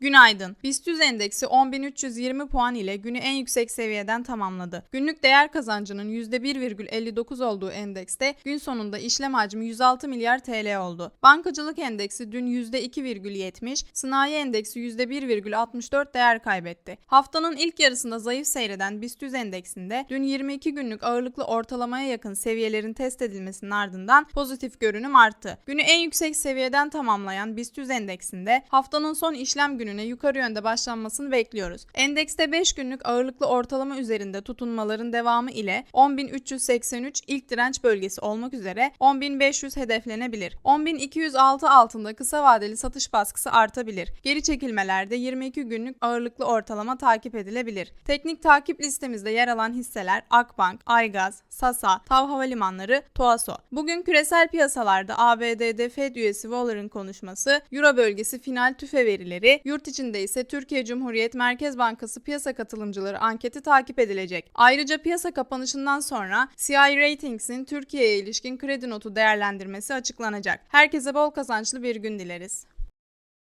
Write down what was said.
Günaydın. BIST 100 endeksi 10.320 puan ile günü en yüksek seviyeden tamamladı. Günlük değer kazancının %1,59 olduğu endekste gün sonunda işlem hacmi 106 milyar TL oldu. Bankacılık endeksi dün %2,70, sanayi endeksi %1,64 değer kaybetti. Haftanın ilk yarısında zayıf seyreden BIST 100 endeksinde dün 22 günlük ağırlıklı ortalamaya yakın seviyelerin test edilmesinin ardından pozitif görünüm arttı. Günü en yüksek seviyeden tamamlayan BIST 100 endeksinde haftanın son işlem gününe yukarı yönde başlanmasını bekliyoruz. Endekste 5 günlük ağırlıklı ortalama üzerinde tutunmaların devamı ile 10.383 ilk direnç bölgesi olmak üzere 10.500 hedeflenebilir. 10.206 altında kısa vadeli satış baskısı artabilir. Geri çekilmelerde 22 günlük ağırlıklı ortalama takip edilebilir. Teknik takip listemizde yer alan hisseler Akbank, Aygaz, Sasa, Tav Havalimanları, Toaso. Bugün küresel piyasalarda ABD'de Fed üyesi Waller'ın konuşması, Euro bölgesi final tüfe verileri, yurt içinde ise Türkiye Cumhuriyet Merkez Bankası piyasa katılımcıları anketi takip edilecek. Ayrıca piyasa kapanışından sonra CI Ratings'in Türkiye'ye ilişkin kredi notu değerlendirmesi açıklanacak. Herkese bol kazançlı bir gün dileriz.